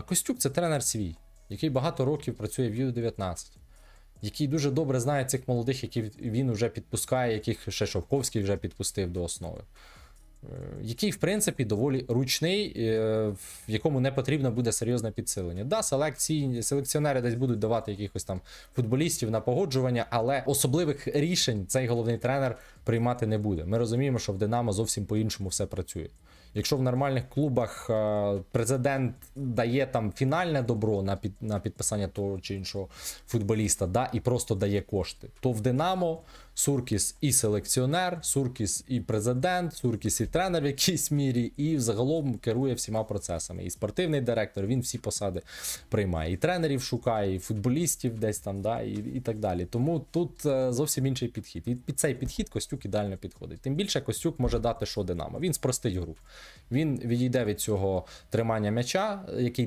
А Костюк це тренер свій, який багато років працює в Ю-19, який дуже добре знає цих молодих, які він вже підпускає, яких ще Шовковський вже підпустив до основи. Е, Який, в принципі, доволі ручний, е, в якому не потрібно буде серйозне підсилення. Да, селекції, селекціонери десь будуть давати якихось там футболістів на погоджування, але особливих рішень цей головний тренер приймати не буде. Ми розуміємо, що в Динамо зовсім по-іншому все працює. Якщо в нормальних клубах е, президент дає там фінальне добро на під на підписання того чи іншого футболіста, да, і просто дає кошти, то в Динамо Суркіс і селекціонер, Суркіс і президент, Суркіс і тренер в якійсь мірі, і взагалом керує всіма процесами. І спортивний директор, він всі посади приймає. І тренерів шукає, і футболістів десь там, да, і, і так далі. Тому тут е, зовсім інший підхід. І під цей підхід Костюк ідеально підходить. Тим більше Костюк може дати що Динамо. Він спростить гру. Він відійде від цього тримання м'яча, який